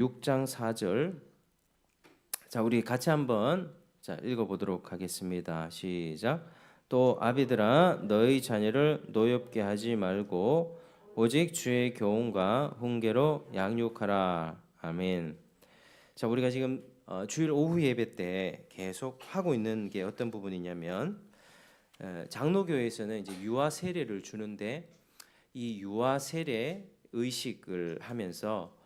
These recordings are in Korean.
6장 4절. 자, 우리 같이 한번 자, 읽어 보도록 하겠습니다. 시작. 또 아비들아 너희 자녀를 노엽게 하지 말고 오직 주의 교훈과 훈계로 양육하라. 아멘. 자, 우리가 지금 어, 주일 오후 예배 때 계속 하고 있는 게 어떤 부분이냐면 에, 장로교회에서는 이제 유아 세례를 주는데 이 유아 세례 의식을 하면서 어,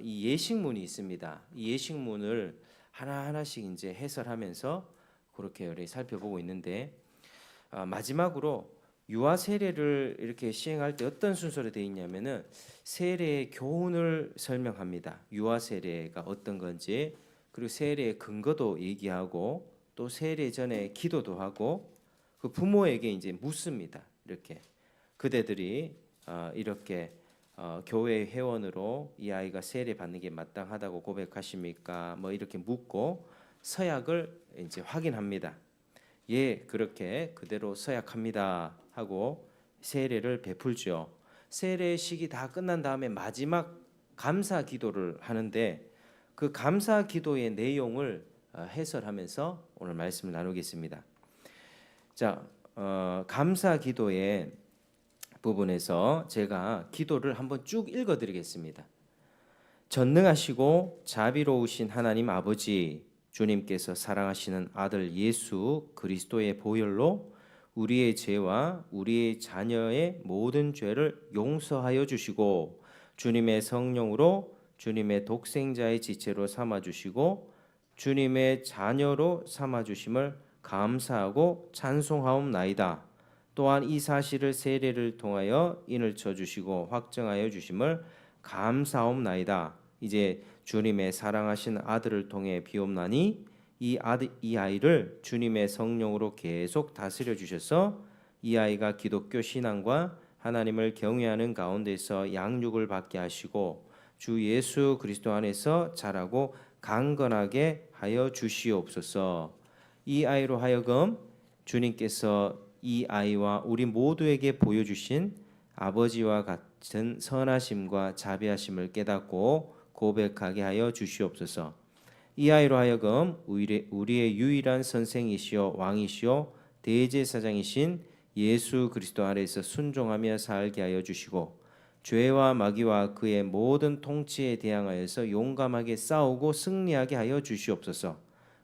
이 예식문이 있습니다. 이 예식문을 하나 하나씩 이제 해설하면서 그렇게 우리 살펴보고 있는데 어, 마지막으로 유아 세례를 이렇게 시행할 때 어떤 순서로 되어 있냐면은 세례의 교훈을 설명합니다. 유아 세례가 어떤 건지 그리고 세례의 근거도 얘기하고 또 세례 전에 기도도 하고 그 부모에게 이제 묻습니다. 이렇게 그대들이 어, 이렇게 어, 교회 회원으로 이 아이가 세례 받는 게 마땅하다고 고백하십니까? 뭐 이렇게 묻고 서약을 이제 확인합니다. 예, 그렇게 그대로 서약합니다 하고 세례를 베풀죠. 세례 식이 다 끝난 다음에 마지막 감사 기도를 하는데 그 감사 기도의 내용을 어, 해설하면서 오늘 말씀을 나누겠습니다. 자, 어, 감사 기도의 부분에서 제가 기도를 한번 쭉 읽어 드리겠습니다. 전능하시고 자비로우신 하나님 아버지 주님께서 사랑하시는 아들 예수 그리스도의 보혈로 우리의 죄와 우리의 자녀의 모든 죄를 용서하여 주시고 주님의 성령으로 주님의 독생자의 지체로 삼아 주시고 주님의 자녀로 삼아 주심을 감사하고 찬송하옵나이다. 또한 이 사실을 세례를 통하여 인을 쳐 주시고 확정하여 주심을 감사옵나이다. 이제 주님의 사랑하신 아들을 통해 비옵나니 이 아들 이 아이를 주님의 성령으로 계속 다스려 주셔서 이 아이가 기독교 신앙과 하나님을 경외하는 가운데서 양육을 받게 하시고 주 예수 그리스도 안에서 자라고 강건하게 하여 주시옵소서. 이 아이로 하여금 주님께서 이 아이와 우리 모두에게 보여주신 아버지와 같은 선하심과 자비하심을 깨닫고 고백하게 하여 주시옵소서. 이 아이로 하여금 우리의 유일한 선생이시요 왕이시요 대제사장이신 예수 그리스도 아래서 순종하며 살게 하여 주시고 죄와 마귀와 그의 모든 통치에 대항하여서 용감하게 싸우고 승리하게 하여 주시옵소서.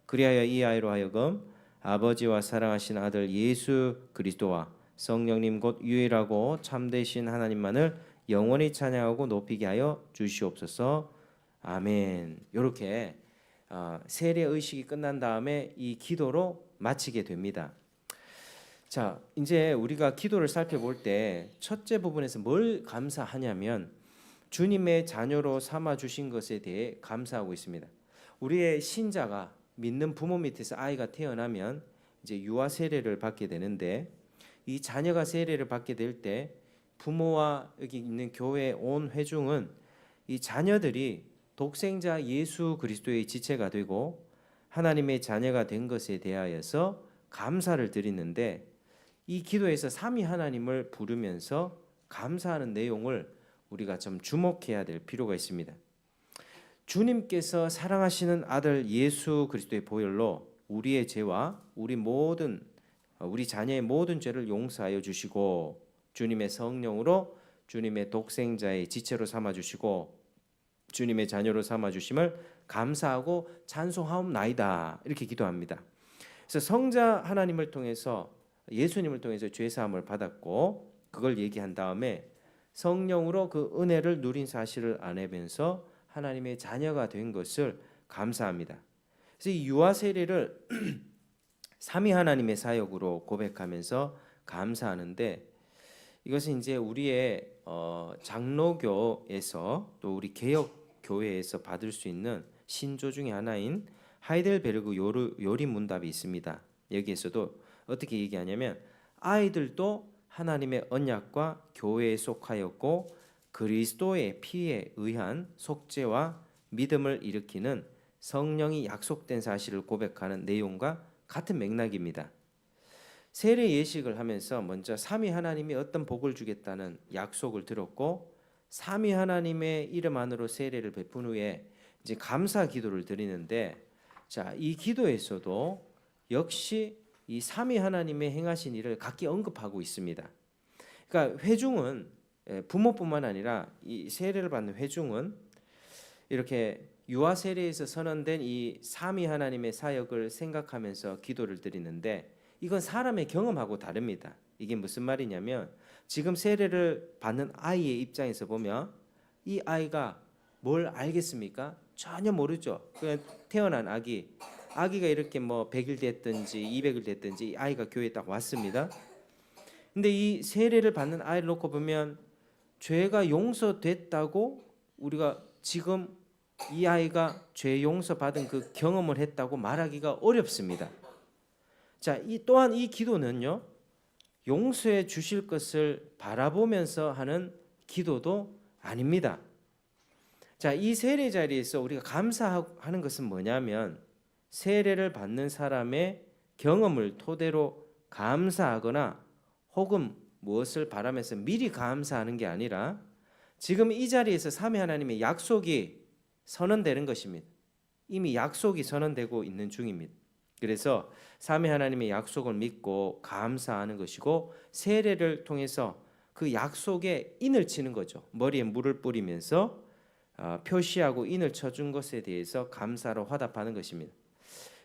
그리하여 이 아이로 하여금 아버지와 사랑하신 아들 예수 그리스도와 성령님 곧 유일하고 참되신 하나님만을 영원히 찬양하고 높이게 하여 주시옵소서. 아멘. 이렇게 어, 세례 의식이 끝난 다음에 이 기도로 마치게 됩니다. 자, 이제 우리가 기도를 살펴볼 때 첫째 부분에서 뭘 감사하냐면 주님의 자녀로 삼아 주신 것에 대해 감사하고 있습니다. 우리의 신자가 믿는 부모 밑에서 아이가 태어나면 이제 유아 세례를 받게 되는데 이 자녀가 세례를 받게 될 때 부모와 여기 있는 교회 온 회중은 이 자녀들이 독생자 예수 그리스도의 지체가 되고 하나님의 자녀가 된 것에 대하여서 감사를 드리는데 이 기도에서 삼위 하나님을 부르면서 감사하는 내용을 우리가 좀 주목해야 될 필요가 있습니다. 주님께서 사랑하시는 아들 예수 그리스도의 보혈로 우리의 죄와 우리 모든 우리 자녀의 모든 죄를 용서하여 주시고 주님의 성령으로 주님의 독생자의 지체로 삼아 주시고 주님의 자녀로 삼아 주심을 감사하고 찬송하옵나이다. 이렇게 기도합니다. 그래서 성자 하나님을 통해서 예수님을 통해서 죄 사함을 받았고 그걸 얘기한 다음에 성령으로 그 은혜를 누린 사실을 안으면서 하나님의 자녀가 된 것을 감사합니다. 그래서 이 유아 세례를 삼위 하나님의 사역으로 고백하면서 감사하는데 이것은 이제 우리의 어, 장로교에서 또 우리 개혁 교회에서 받을 수 있는 신조 중의 하나인 하이델베르그 요리 문답이 있습니다. 여기에서도 어떻게 얘기하냐면 아이들도 하나님의 언약과 교회에 속하였고 그리스도의 피에 의한 속죄와 믿음을 일으키는 성령이 약속된 사실을 고백하는 내용과 같은 맥락입니다. 세례 예식을 하면서 먼저 삼위 하나님이 어떤 복을 주겠다는 약속을 들었고 삼위 하나님의 이름 안으로 세례를 베푼 후에 이제 감사 기도를 드리는데 자, 이 기도에서도 역시 이 삼위 하나님의 행하신 일을 각기 언급하고 있습니다. 그러니까 회중은 예, 부모뿐만 아니라 이 세례를 받는 회중은 이렇게 유아 세례에서 선언된 이 삼위 하나님의 사역을 생각하면서 기도를 드리는데 이건 사람의 경험하고 다릅니다. 이게 무슨 말이냐면 지금 세례를 받는 아이의 입장에서 보면 이 아이가 뭘 알겠습니까? 전혀 모르죠. 그냥 태어난 아기, 아기가 이렇게 뭐 100일 됐든지 200일 됐든지 이 아이가 교회에 딱 왔습니다. 근데 이 세례를 받는 아이를 놓고 보면 죄가 용서됐다고 우리가 지금 이 아이가 죄 용서 받은 그 경험을 했다고 말하기가 어렵습니다. 자, 이 또한 이 기도는요. 용서해 주실 것을 바라보면서 하는 기도도 아닙니다. 자, 이 세례 자리에서 우리가 감사하는 것은 뭐냐면 세례를 받는 사람의 경험을 토대로 감사하거나 혹은 무엇을 바라면서 미리 감사하는 게 아니라 지금 이 자리에서 삼위 하나님의 약속이 선언되는 것입니다. 이미 약속이 선언되고 있는 중입니다. 그래서 삼위 하나님의 약속을 믿고 감사하는 것이고 세례를 통해서 그 약속에 인을 치는 거죠. 머리에 물을 뿌리면서 어, 표시하고 인을 쳐준 것에 대해서 감사로 화답하는 것입니다.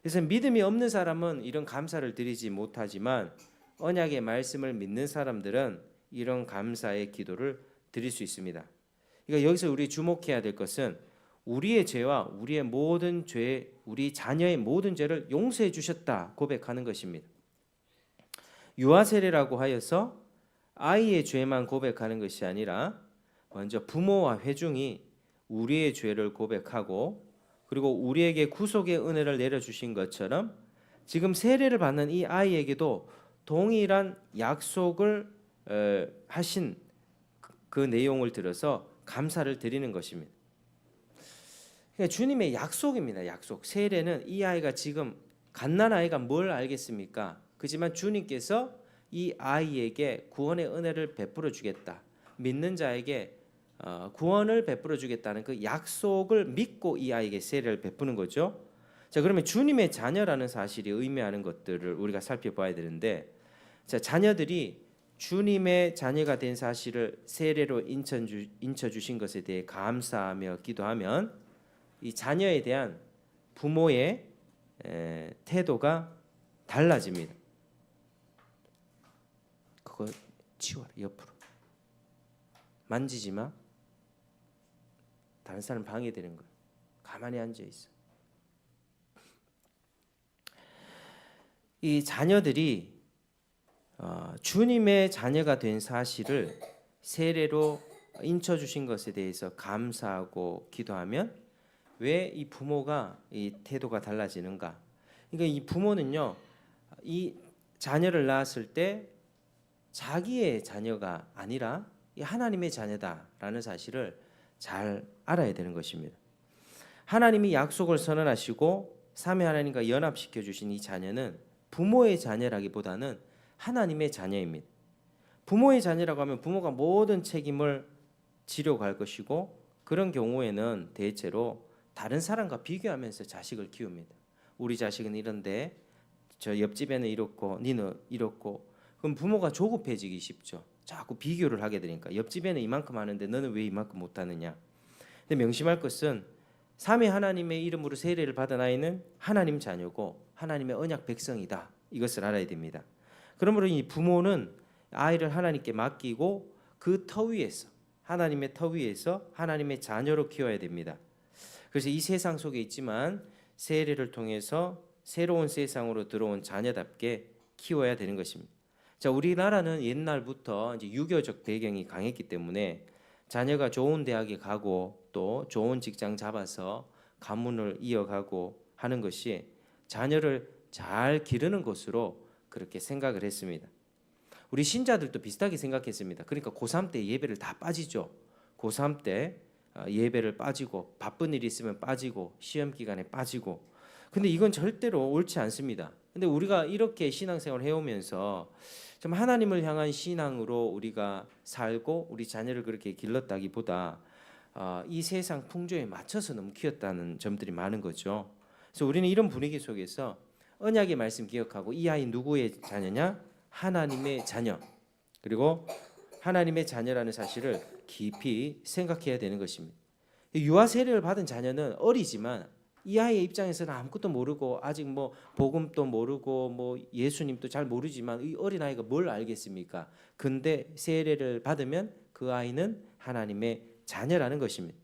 그래서 믿음이 없는 사람은 이런 감사를 드리지 못하지만 언약의 말씀을 믿는 사람들은 이런 감사의 기도를 드릴 수 있습니다. 그러니까 여기서 우리 주목해야 될 것은 우리의 죄와 우리의 모든 죄, 우리 자녀의 모든 죄를 용서해 주셨다 고백하는 것입니다. 유아 세례라고 하여서 아이의 죄만 고백하는 것이 아니라 먼저 부모와 회중이 우리의 죄를 고백하고 그리고 우리에게 구속의 은혜를 내려 주신 것처럼 지금 세례를 받는 이 아이에게도 동일한 약속을 어, 하신 그 내용을 들어서 감사를 드리는 것입니다. 그러니까 주님의 약속입니다. 약속. 세례는 이 아이가 지금 갓난 아이가 뭘 알겠습니까? 그지만 주님께서 이 아이에게 구원의 은혜를 베풀어 주겠다. 믿는 자에게 어, 구원을 베풀어 주겠다는 그 약속을 믿고 이 아이에게 세례를 베푸는 거죠. 자, 그러면 주님의 자녀라는 사실이 의미하는 것들을 우리가 살펴봐야 되는데 자, 자녀들이 주님의 자녀가 된 사실을 세례로 인쳐, 주, 인쳐 주신 것에 대해 감사하며 기도하면 이 자녀에 대한 부모의 에, 태도가 달라집니다. 그거 치워라 옆으로 만지지 마. 다른 사람 방해되는 거야. 가만히 앉아 있어. 이 자녀들이 어, 주님의 자녀가 된 사실을 세례로 인쳐 주신 것에 대해서 감사하고 기도하면 왜 이 부모가 이 태도가 달라지는가? 그러니까 이 부모는요, 이 자녀를 낳았을 때 자기의 자녀가 아니라 이 하나님의 자녀다라는 사실을 잘 알아야 되는 것입니다. 하나님이 약속을 선언하시고 삼위 하나님과 연합시켜 주신 이 자녀는 부모의 자녀라기보다는 하나님의 자녀입니다. 부모의 자녀라고 하면 부모가 모든 책임을 지려 갈 것이고 그런 경우에는 대체로 다른 사람과 비교하면서 자식을 키웁니다. 우리 자식은 이런데 저 옆집에는 이렇고 니는 이렇고 그럼 부모가 조급해지기 쉽죠. 자꾸 비교를 하게 되니까 옆집에는 이만큼 하는데 너는 왜 이만큼 못하느냐. 근데 명심할 것은 삼위 하나님의 이름으로 세례를 받은 아이는 하나님 자녀고 하나님의 언약 백성이다. 이것을 알아야 됩니다. 그러므로 이 부모는 아이를 하나님께 맡기고 그 터 위에서 하나님의 터 위에서 하나님의 자녀로 키워야 됩니다. 그래서 이 세상 속에 있지만 세례를 통해서 새로운 세상으로 들어온 자녀답게 키워야 되는 것입니다. 자, 우리나라는 옛날부터 이제 유교적 배경이 강했기 때문에 자녀가 좋은 대학에 가고 또 좋은 직장 잡아서 가문을 이어가고 하는 것이 자녀를 잘 기르는 것으로 그렇게 생각을 했습니다. 우리 신자들도 비슷하게 생각했습니다. 그러니까 고3 때 예배를 다 빠지죠. 고3 때 어, 예배를 빠지고 바쁜 일이 있으면 빠지고 시험 기간에 빠지고. 근데 이건 절대로 옳지 않습니다. 근데 우리가 이렇게 신앙생활을 해오면서 좀 하나님을 향한 신앙으로 우리가 살고 우리 자녀를 그렇게 길렀다기보다 어, 이 세상 풍조에 맞춰서 너무 키웠다는 점들이 많은 거죠. 그래서 우리는 이런 분위기 속에서 언약의 말씀 기억하고 이 아이 누구의 자녀냐? 하나님의 자녀. 그리고 하나님의 자녀라는 사실을 깊이 생각해야 되는 것입니다. 유아 세례를 받은 자녀는 어리지만 이 아이의 입장에서는 아무것도 모르고 아직 뭐 복음도 모르고 뭐 예수님도 잘 모르지만 이 어린 아이가 뭘 알겠습니까? 근데 세례를 받으면 그 아이는 하나님의 자녀라는 것입니다.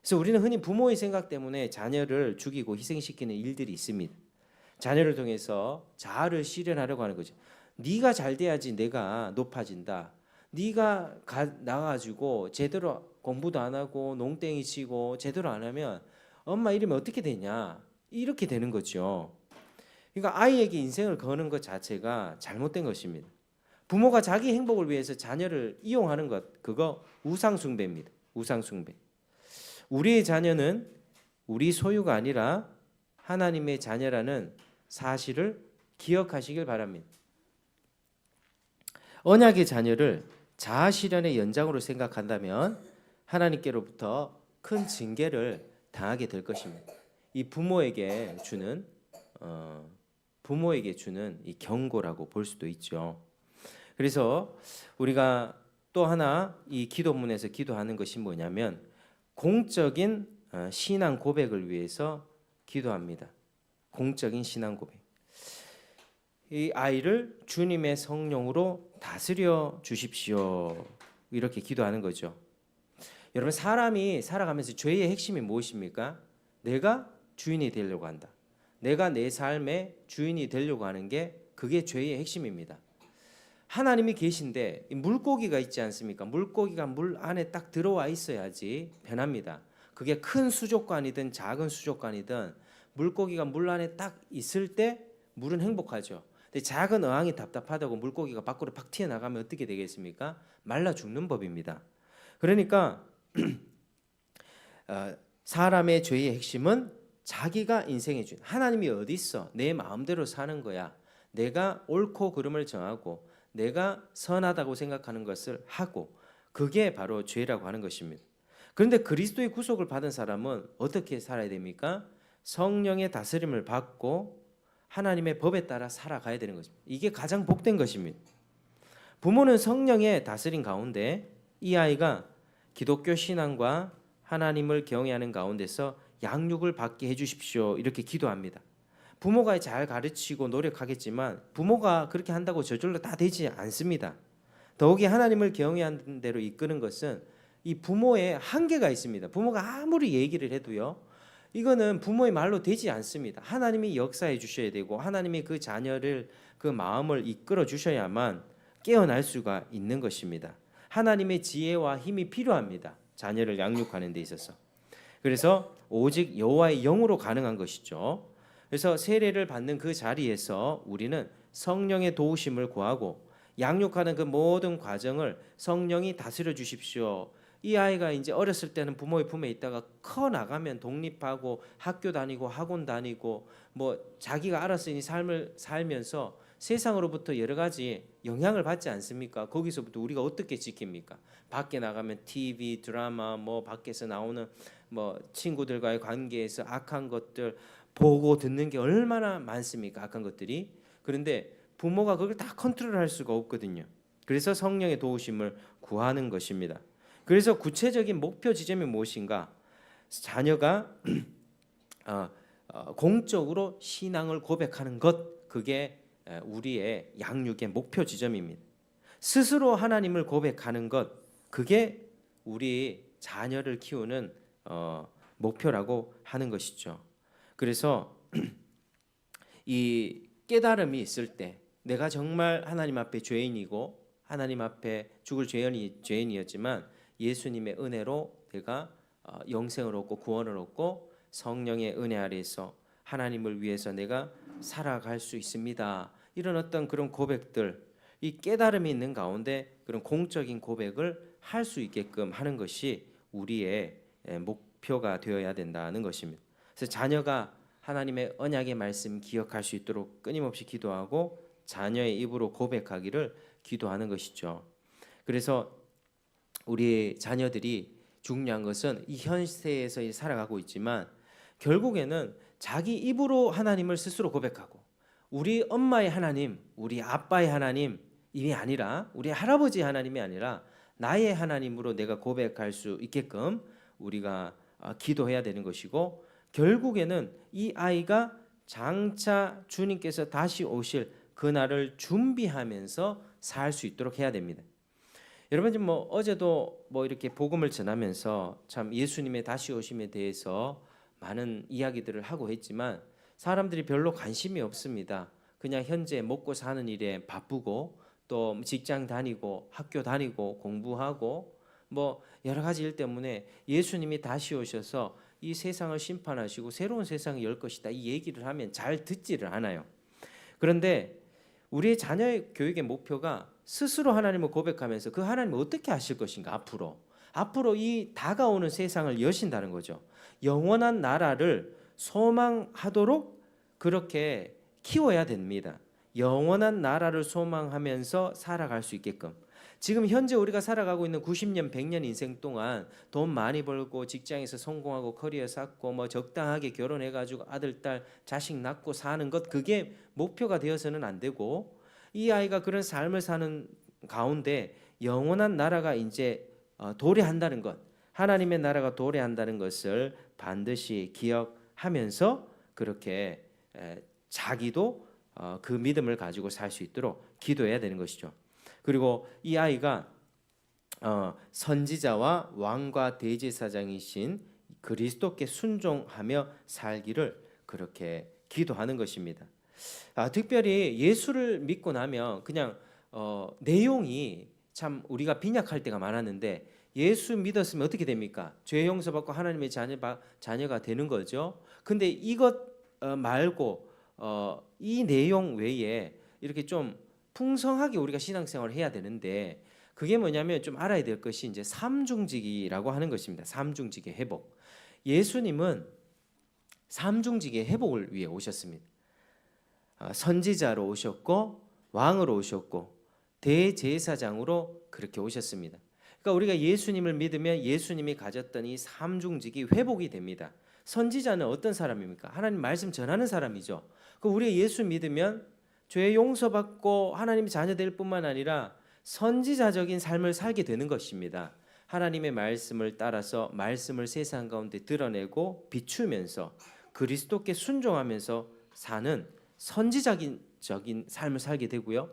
그래서 우리는 흔히 부모의 생각 때문에 자녀를 죽이고 희생시키는 일들이 있습니다. 자녀를 통해서 자아를 실현하려고 하는 거죠. 네가 잘 돼야지 내가 높아진다. 네가 가, 나가지고 제대로 공부도 안 하고 농땡이 치고 제대로 안 하면 엄마 이름이 어떻게 되냐 이렇게 되는 거죠. 그러니까 아이에게 인생을 거는 것 자체가 잘못된 것입니다. 부모가 자기 행복을 위해서 자녀를 이용하는 것 그거 우상 숭배입니다. 우상 숭배. 우리의 자녀는 우리 소유가 아니라 하나님의 자녀라는 사실을 기억하시길 바랍니다. 언약의 자녀를 자아 실현의 연장으로 생각한다면 하나님께로부터 큰 징계를 당하게 될 것입니다. 이 부모에게 주는 어, 부모에게 주는 이 경고라고 볼 수도 있죠. 그래서 우리가 또 하나 이 기도문에서 기도하는 것이 뭐냐면 공적인 어, 신앙 고백을 위해서 기도합니다. 공적인 신앙 고백. 이 아이를 주님의 성령으로 다스려 주십시오. 이렇게 기도하는 거죠. 여러분 사람이 살아가면서 죄의 핵심이 무엇입니까? 내가 주인이 되려고 한다. 내가 내 삶의 주인이 되려고 하는 게 그게 죄의 핵심입니다. 하나님이 계신데 물고기가 있지 않습니까? 물고기가 물 안에 딱 들어와 있어야지 변합니다. 그게 큰 수족관이든 작은 수족관이든 물고기가 물 안에 딱 있을 때 물은 행복하죠. 근데 작은 어항이 답답하다고 물고기가 밖으로 팍 튀어나가면 어떻게 되겠습니까? 말라 죽는 법입니다. 그러니까 어, 사람의 죄의 핵심은 자기가 인생의 주인. 하나님이 어디 있어? 내 마음대로 사는 거야. 내가 옳고 그름을 정하고 내가 선하다고 생각하는 것을 하고 그게 바로 죄라고 하는 것입니다. 그런데 그리스도의 구속을 받은 사람은 어떻게 살아야 됩니까? 성령의 다스림을 받고 하나님의 법에 따라 살아가야 되는 것입니다. 이게 가장 복된 것입니다. 부모는 성령의 다스림 가운데 이 아이가 기독교 신앙과 하나님을 경외하는 가운데서 양육을 받게 해 주십시오. 이렇게 기도합니다. 부모가 잘 가르치고 노력하겠지만 부모가 그렇게 한다고 저절로 다 되지 않습니다. 더욱이 하나님을 경외하는 대로 이끄는 것은 이 부모의 한계가 있습니다. 부모가 아무리 얘기를 해도요. 이거는 부모의 말로 되지 않습니다. 하나님이 역사해 주셔야 되고 하나님이 그 자녀를 그 마음을 이끌어 주셔야만 깨어날 수가 있는 것입니다. 하나님의 지혜와 힘이 필요합니다. 자녀를 양육하는 데 있어서. 그래서 오직 여호와의 영으로 가능한 것이죠. 그래서 세례를 받는 그 자리에서 우리는 성령의 도우심을 구하고 양육하는 그 모든 과정을 성령이 다스려 주십시오. 이 아이가 이제 어렸을 때는 부모의 품에 있다가 커 나가면 독립하고 학교 다니고 학원 다니고 뭐 자기가 알아서 삶을 살면서 세상으로부터 여러 가지 영향을 받지 않습니까? 거기서부터 우리가 어떻게 지킵니까? 밖에 나가면 TV, 드라마, 뭐 밖에서 나오는 뭐 친구들과의 관계에서 악한 것들 보고 듣는 게 얼마나 많습니까? 악한 것들이. 그런데 부모가 그걸 다 컨트롤할 수가 없거든요. 그래서 성령의 도우심을 구하는 것입니다. 그래서 구체적인 목표 지점이 무엇인가? 자녀가 어, 어, 공적으로 신앙을 고백하는 것 그게 우리의 양육의 목표 지점입니다. 스스로 하나님을 고백하는 것 그게 우리 자녀를 키우는 어, 목표라고 하는 것이죠. 그래서 이 깨달음이 있을 때 내가 정말 하나님 앞에 죄인이고 하나님 앞에 죽을 죄인이 죄인이었지만 예수님의 은혜로 내가 어, 영생을 얻고 구원을 얻고 성령의 은혜 아래에서 하나님을 위해서 내가 살아갈 수 있습니다. 이런 어떤 그런 고백들, 이 깨달음이 있는 가운데 그런 공적인 고백을 할 수 있게끔 하는 것이 우리의 목표가 되어야 된다는 것입니다. 그래서 자녀가 하나님의 언약의 말씀 기억할 수 있도록 끊임없이 기도하고 자녀의 입으로 고백하기를 기도하는 것이죠. 그래서 우리 자녀들이 중요한 것은 이 현세에서 살아가고 있지만 결국에는 자기 입으로 하나님을 스스로 고백하고 우리 엄마의 하나님, 우리 아빠의 하나님 이 아니라 우리 할아버지 하나님이 아니라 나의 하나님으로 내가 고백할 수 있게끔 우리가 아, 기도해야 되는 것이고 결국에는 이 아이가 장차 주님께서 다시 오실 그날을 준비하면서 살 수 있도록 해야 됩니다. 여러분 지금 뭐 어제도 뭐 이렇게 복음을 전하면서 참 예수님의 다시 오심에 대해서 많은 이야기들을 하고 했지만 사람들이 별로 관심이 없습니다. 그냥 현재 먹고 사는 일에 바쁘고 또 직장 다니고 학교 다니고 공부하고 뭐 여러 가지 일 때문에 예수님이 다시 오셔서 이 세상을 심판하시고 새로운 세상을 열 것이다 이 얘기를 하면 잘 듣지를 않아요. 그런데 우리의 자녀의 교육의 목표가 스스로 하나님을 고백하면서 그 하나님을 어떻게 하실 것인가 앞으로 앞으로 이 다가오는 세상을 여신다는 거죠. 영원한 나라를 소망하도록 그렇게 키워야 됩니다. 영원한 나라를 소망하면서 살아갈 수 있게끔. 지금 현재 우리가 살아가고 있는 90년, 100년 인생 동안 돈 많이 벌고 직장에서 성공하고 커리어 쌓고 뭐 적당하게 결혼해 가지고 아들, 딸, 자식 낳고 사는 것 그게 목표가 되어서는 안 되고 이 아이가 그런 삶을 사는 가운데 영원한 나라가 이제 어, 도래한다는 것, 하나님의 나라가 도래한다는 것을 반드시 기억하면서 그렇게 에, 자기도 어, 그 믿음을 가지고 살 수 있도록 기도해야 되는 것이죠. 그리고 이 아이가 어, 선지자와 왕과 대제사장이신 그리스도께 순종하며 살기를 그렇게 기도하는 것입니다. 아, 특별히 예수를 믿고 나면 그냥 어, 내용이 참 우리가 빈약할 때가 많았는데 예수 믿었으면 어떻게 됩니까? 죄 용서받고 하나님의 자녀, 자녀가 되는 거죠. 근데 이것 어, 말고 어, 이 내용 외에 이렇게 좀 풍성하게 우리가 신앙생활을 해야 되는데 그게 뭐냐면 좀 알아야 될 것이 이제 삼중직이라고 하는 것입니다. 삼중직의 회복. 예수님은 삼중직의 회복을 위해 오셨습니다. 아, 선지자로 오셨고 왕으로 오셨고 대제사장으로 그렇게 오셨습니다. 그러니까 우리가 예수님을 믿으면 예수님이 가졌던 이 삼중직이 회복이 됩니다. 선지자는 어떤 사람입니까? 하나님 말씀 전하는 사람이죠. 그 우리 예수 믿으면 죄 용서받고 하나님의 자녀 될 뿐만 아니라 선지자적인 삶을 살게 되는 것입니다. 하나님의 말씀을 따라서 말씀을 세상 가운데 드러내고 비추면서 그리스도께 순종하면서 사는 선지적인 삶을 살게 되고요.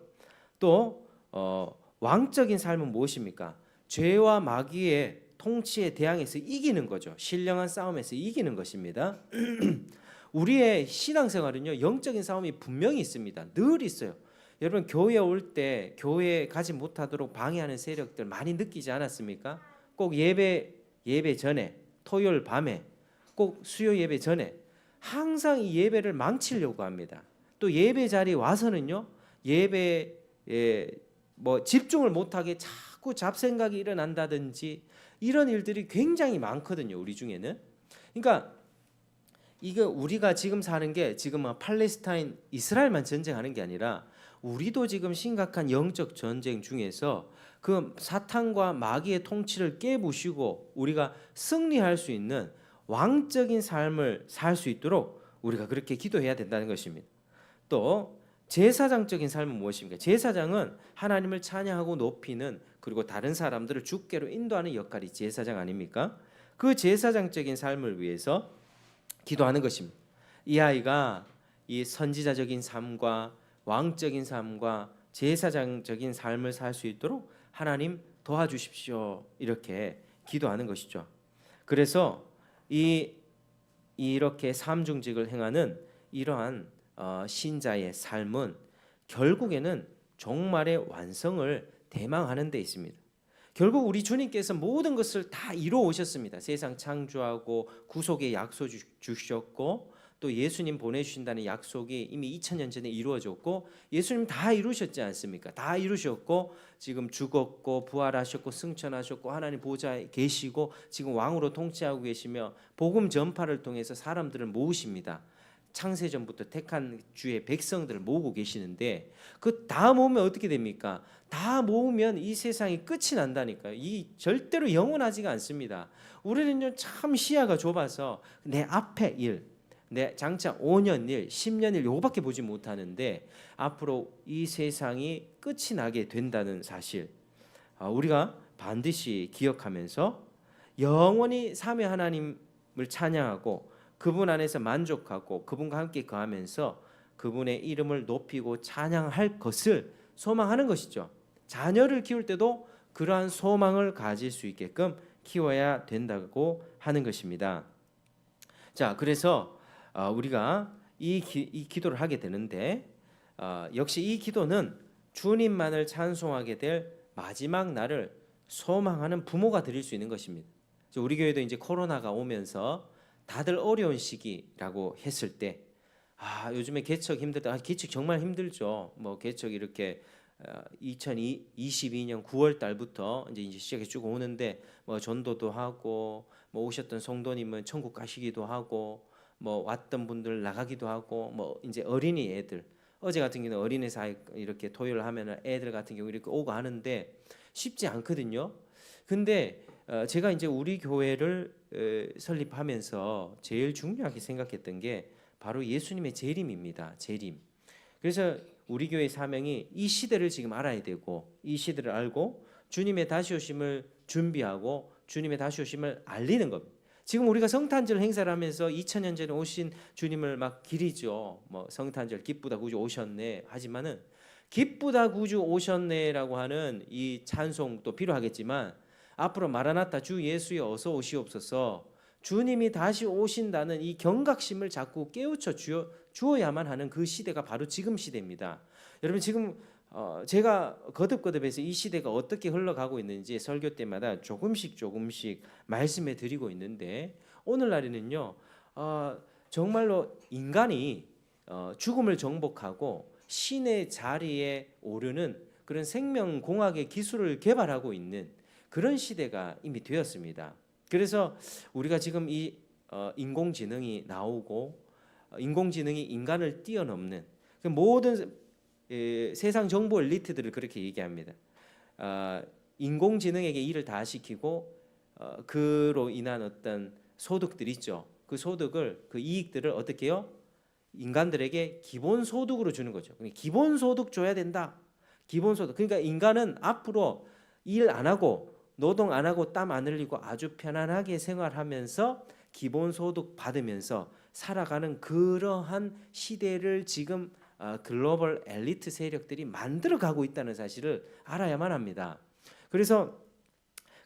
또 어, 왕적인 삶은 무엇입니까? 죄와 마귀의 통치에 대항해서 이기는 거죠. 신령한 싸움에서 이기는 것입니다. 우리의 신앙생활은요 영적인 싸움이 분명히 있습니다. 늘 있어요. 여러분 교회 올 때 교회 가지 못하도록 방해하는 세력들 많이 느끼지 않았습니까? 꼭 예배 예배 전에 토요일 밤에 꼭 수요 예배 전에 항상 이 예배를 망치려고 합니다. 또 예배 자리 와서는요 예배에 뭐 집중을 못하게 자꾸 잡생각이 일어난다든지 이런 일들이 굉장히 많거든요 우리 중에는. 그러니까 이거 우리가 지금 사는 게 지금 뭐 팔레스타인 이스라엘만 전쟁하는 게 아니라 우리도 지금 심각한 영적 전쟁 중에서 그 사탄과 마귀의 통치를 깨부시고 우리가 승리할 수 있는 왕적인 삶을 살 수 있도록 우리가 그렇게 기도해야 된다는 것입니다. 또 제사장적인 삶은 무엇입니까? 제사장은 하나님을 찬양하고 높이는 그리고 다른 사람들을 주께로 인도하는 역할이 제사장 아닙니까? 그 제사장적인 삶을 위해서 기도하는 것입니다. 이 아이가 이 선지자적인 삶과 왕적인 삶과 제사장적인 삶을 살 수 있도록 하나님 도와주십시오. 이렇게 기도하는 것이죠. 그래서 이 이렇게 삼중직을 행하는 이러한 어, 신자의 삶은 결국에는 종말의 완성을 대망하는 데 있습니다. 결국 우리 주님께서 모든 것을 다 이루어 오셨습니다. 세상 창조하고 구속의 약속 주셨고 또 예수님 보내주신다는 약속이 이미 2000년 전에 이루어졌고 예수님 다 이루셨지 않습니까? 다 이루셨고 지금 죽었고 부활하셨고 승천하셨고 하나님 보좌에 계시고 지금 왕으로 통치하고 계시며 복음 전파를 통해서 사람들을 모으십니다. 창세전부터 택한 주의 백성들을 모으고 계시는데 그 다 모으면 어떻게 됩니까? 다 모으면 이 세상이 끝이 난다니까요. 이 절대로 영원하지가 않습니다. 우리는요 참 시야가 좁아서 내 앞에 일, 내 장차 5년 일, 10년 일 요거밖에 보지 못하는데 앞으로 이 세상이 끝이 나게 된다는 사실 아, 우리가 반드시 기억하면서 영원히 삼위 하나님을 찬양하고 그분 안에서 만족하고 그분과 함께 거하면서 그분의 이름을 높이고 찬양할 것을 소망하는 것이죠. 자녀를 키울 때도 그러한 소망을 가질 수 있게끔 키워야 된다고 하는 것입니다. 자, 그래서 어, 우리가 이, 기, 이 기도를 하게 되는데 어, 역시 이 기도는 주님만을 찬송하게 될 마지막 날을 소망하는 부모가 드릴 수 있는 것입니다. 우리 교회도 이제 코로나가 오면서 다들 어려운 시기라고 했을 때, 아 요즘에 개척 힘들다. 아, 개척 정말 힘들죠. 뭐 개척 이렇게 2022년 9월 달부터 이제 이제 시작해 쭉 오는데 뭐 전도도 하고 뭐 오셨던 성도님은 천국 가시기도 하고 뭐 왔던 분들 나가기도 하고 뭐 이제 어린이 애들 어제 같은 경우는 어린이 사이 이렇게 토요일 하면은 애들 같은 경우 이렇게 오고 하는데 쉽지 않거든요. 근데 어, 제가 이제 우리 교회를 설립하면서 제일 중요하게 생각했던 게 바로 예수님의 재림입니다. 재림. 그래서 우리 교회 사명이 이 시대를 지금 알아야 되고 이 시대를 알고 주님의 다시 오심을 준비하고 주님의 다시 오심을 알리는 겁니다. 지금 우리가 성탄절 행사를 하면서 2000년 전에 오신 주님을 막 기리죠. 뭐 성탄절 기쁘다 구주 오셨네. 하지만은 기쁘다 구주 오셨네라고 하는 이 찬송도 필요하겠지만 앞으로 마라나타 주 예수여 어서 오시옵소서 주님이 다시 오신다는 이 경각심을 자꾸 깨우쳐 주어, 주어야만 하는 그 시대가 바로 지금 시대입니다. 여러분 지금 어, 제가 거듭거듭해서 이 시대가 어떻게 흘러가고 있는지 설교 때마다 조금씩 조금씩 말씀해 드리고 있는데 오늘날에는요 어, 정말로 인간이 어, 죽음을 정복하고 신의 자리에 오르는 그런 생명공학의 기술을 개발하고 있는 그런 시대가 이미 되었습니다. 그래서 우리가 지금 이 어, 인공지능이 나오고 어, 인공지능이 인간을 뛰어넘는 그 모든 세상 정보 엘리트들을 그렇게 얘기합니다. 어, 인공지능에게 일을 다 시키고 그로 인한 어떤 소득들 있죠. 그 소득을 그 이익들을 어떻게요? 인간들에게 기본 소득으로 주는 거죠. 그러니까 기본 소득 줘야 된다. 기본 소득. 그러니까 인간은 앞으로 일 안 하고 노동 안 하고 땀 안 흘리고 아주 편안하게 생활하면서 기본 소득 받으면서 살아가는 그러한 시대를 지금 어, 글로벌 엘리트 세력들이 만들어 가고 있다는 사실을 알아야만 합니다. 그래서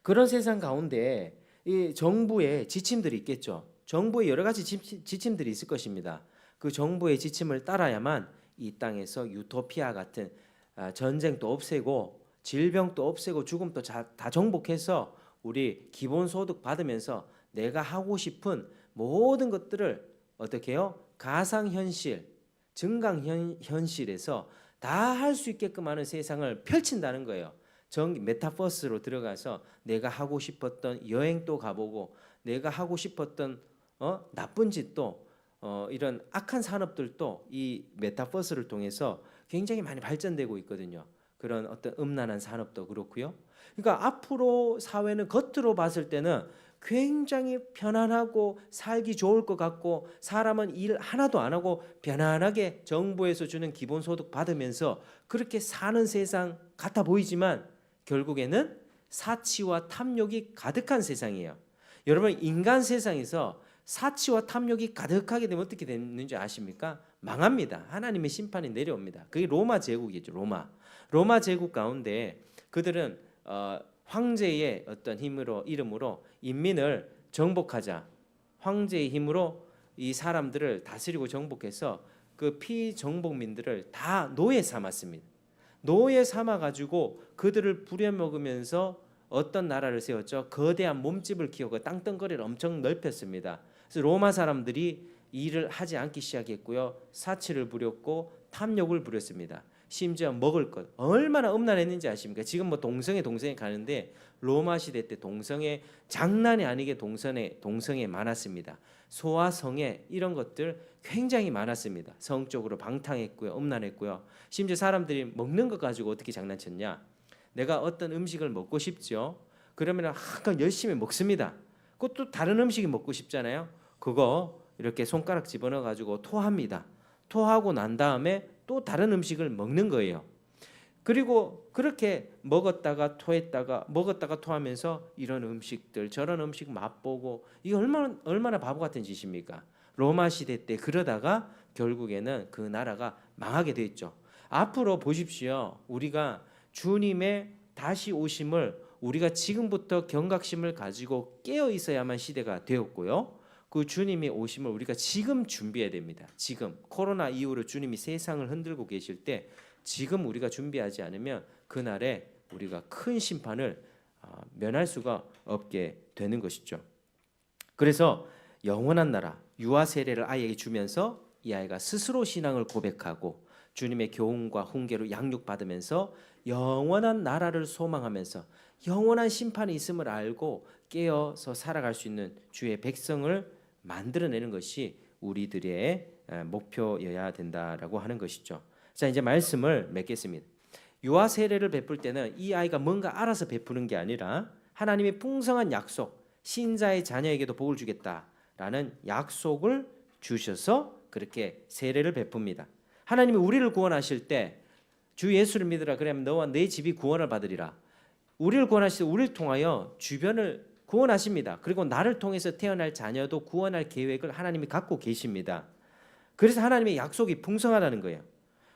그런 세상 가운데 이 정부의 지침들이 있겠죠. 정부의 여러 가지 지침 들이 있을 것입니다. 그 정부의 지침을 따라야만 이 땅에서 유토피아 같은 아, 전쟁도 없애고 질병도 없애고 죽음도 다 정복해서 우리 기본 소득 받으면서 내가 하고 싶은 모든 것들을 어떻게 해요? 가상 현실, 증강 현실에서 다 할 수 있게끔 하는 세상을 펼친다는 거예요. 정 메타버스로 들어가서 내가 하고 싶었던 여행도 가보고 내가 하고 싶었던 어? 나쁜 짓도 어, 이런 악한 산업들도 이 메타버스를 통해서 굉장히 많이 발전되고 있거든요. 그런 어떤 음란한 산업도 그렇고요. 그러니까 앞으로 사회는 겉으로 봤을 때는 굉장히 편안하고 살기 좋을 것 같고 사람은 일 하나도 안 하고 편안하게 정부에서 주는 기본소득 받으면서 그렇게 사는 세상 같아 보이지만 결국에는 사치와 탐욕이 가득한 세상이에요. 여러분 인간 세상에서 사치와 탐욕이 가득하게 되면 어떻게 되는지 아십니까? 망합니다. 하나님의 심판이 내려옵니다. 그게 로마 제국이죠. 로마. 로마 제국 가운데 그들은 어, 황제의 어떤 힘으로 이름으로 인민을 정복하자. 황제의 힘으로 이 사람들을 다스리고 정복해서 그 피정복민들을 다 노예 삼았습니다. 노예 삼아 가지고 그들을 부려먹으면서 어떤 나라를 세웠죠? 거대한 몸집을 키우고 땅덩거리를 엄청 넓혔습니다. 그래서 로마 사람들이 일을 하지 않기 시작했고요. 사치를 부렸고 탐욕을 부렸습니다. 심지어 먹을 것 얼마나 음란했는지 아십니까? 지금 뭐 동성애 동성애 가는데 로마 시대 때 동성애 장난이 아니게 동성애 동성애 많았습니다. 소아 성애 이런 것들 굉장히 많았습니다. 성적으로 방탕했고요, 음란했고요. 심지어 사람들이 먹는 것 가지고 어떻게 장난쳤냐? 내가 어떤 음식을 먹고 싶죠. 그러면 한껏 열심히 먹습니다. 그것도 다른 음식이 먹고 싶잖아요. 그거 이렇게 손가락 집어넣어 가지고 토합니다. 토하고 난 다음에 또 다른 음식을 먹는 거예요. 그리고 그렇게 먹었다가 토했다가 먹었다가 토하면서 이런 음식들 저런 음식 맛보고 이게 얼마나 얼마나 바보 같은 짓입니까? 로마 시대 때 그러다가 결국에는 그 나라가 망하게 됐죠. 앞으로 보십시오. 우리가 주님의 다시 오심을 우리가 지금부터 경각심을 가지고 깨어 있어야만 시대가 되었고요. 그 주님의 오심을 우리가 지금 준비해야 됩니다. 지금 코로나 이후로 주님이 세상을 흔들고 계실 때 지금 우리가 준비하지 않으면 그날에 우리가 큰 심판을 아, 면할 수가 없게 되는 것이죠. 그래서 영원한 나라 유아 세례를 아이에게 주면서 이 아이가 스스로 신앙을 고백하고 주님의 교훈과 훈계로 양육받으면서 영원한 나라를 소망하면서 영원한 심판이 있음을 알고 깨어서 살아갈 수 있는 주의 백성을 만들어내는 것이 우리들의 목표여야 된다라고 하는 것이죠. 자 이제 말씀을 맺겠습니다. 유아 세례를 베풀 때는 이 아이가 뭔가 알아서 베푸는 게 아니라 하나님의 풍성한 약속, 신자의 자녀에게도 복을 주겠다라는 약속을 주셔서 그렇게 세례를 베풉니다. 하나님이 우리를 구원하실 때 주 예수를 믿으라 그러면 너와 내 집이 구원을 받으리라. 우리를 구원하실 때 우리를 통하여 주변을 구원하십니다. 그리고 나를 통해서 태어날 자녀도 구원할 계획을 하나님이 갖고 계십니다. 그래서 하나님의 약속이 풍성하다는 거예요.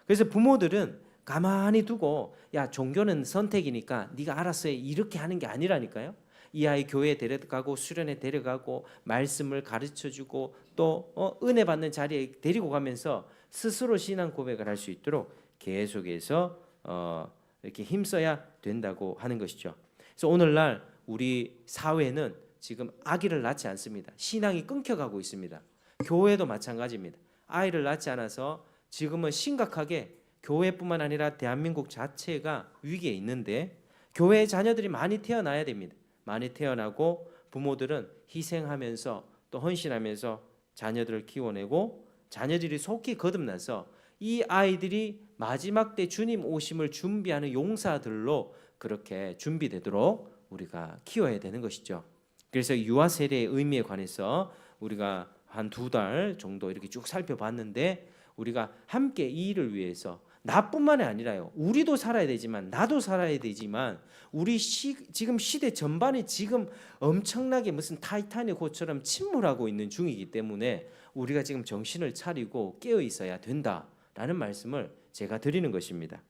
그래서 부모들은 가만히 두고 야 종교는 선택이니까 네가 알아서 해 이렇게 하는 게 아니라니까요. 이 아이 교회에 데려가고 수련회 데려가고 말씀을 가르쳐주고 또 어, 은혜 받는 자리에 데리고 가면서 스스로 신앙 고백을 할 수 있도록 계속해서 어, 이렇게 힘써야 된다고 하는 것이죠. 그래서 오늘날 우리 사회는 지금 아기를 낳지 않습니다. 신앙이 끊겨가고 있습니다. 교회도 마찬가지입니다. 아이를 낳지 않아서 지금은 심각하게 교회뿐만 아니라 대한민국 자체가 위기에 있는데 교회 자녀들이 많이 태어나야 됩니다. 많이 태어나고 부모들은 희생하면서 또 헌신하면서 자녀들을 키워내고 자녀들이 속히 거듭나서 이 아이들이 마지막 때 주님 오심을 준비하는 용사들로 그렇게 준비되도록 우리가 키워야 되는 것이죠. 그래서 유아 세례의 의미에 관해서 우리가 한 두 달 정도 이렇게 쭉 살펴봤는데 우리가 함께 이 일을 위해서 나뿐만이 아니라요. 우리도 살아야 되지만 나도 살아야 되지만 우리 시, 지금 시대 전반이 지금 엄청나게 무슨 타이타닉 호처럼 침몰하고 있는 중이기 때문에 우리가 지금 정신을 차리고 깨어 있어야 된다라는 말씀을 제가 드리는 것입니다.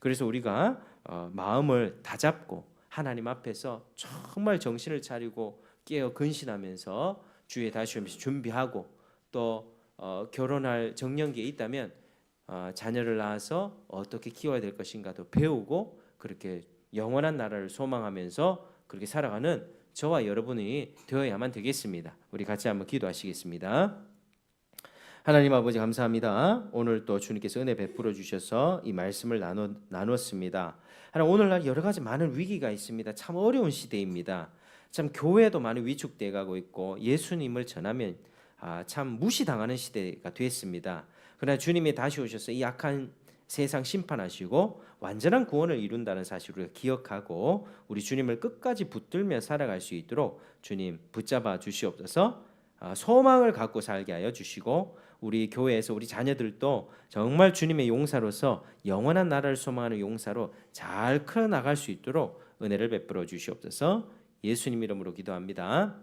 그래서 우리가 어, 마음을 다잡고 하나님 앞에서 정말 정신을 차리고 깨어 근신하면서 주의 다시 오면서 준비하고 또 어, 결혼할 정년기에 있다면 어, 자녀를 낳아서 어떻게 키워야 될 것인가도 배우고 그렇게 영원한 나라를 소망하면서 그렇게 살아가는 저와 여러분이 되어야만 되겠습니다. 우리 같이 한번 기도하시겠습니다. 하나님 아버지 감사합니다. 오늘 또 주님께서 은혜 베풀어 주셔서 이 말씀을 나누, 나눴습니다. 하나님 오늘날 여러 가지 많은 위기가 있습니다. 참 어려운 시대입니다. 참 교회도 많이 위축돼 가고 있고 예수님을 전하면 아, 참 무시당하는 시대가 됐습니다. 그러나 주님이 다시 오셔서 이 약한 세상 심판하시고 완전한 구원을 이룬다는 사실을 기억하고 우리 주님을 끝까지 붙들며 살아갈 수 있도록 주님 붙잡아 주시옵소서. 아, 소망을 갖고 살게 하여 주시고 우리 교회에서 우리 자녀들도 정말 주님의 용사로서 영원한 나라를 소망하는 용사로 잘 커 나갈 수 있도록 은혜를 베풀어 주시옵소서. 예수님 이름으로 기도합니다.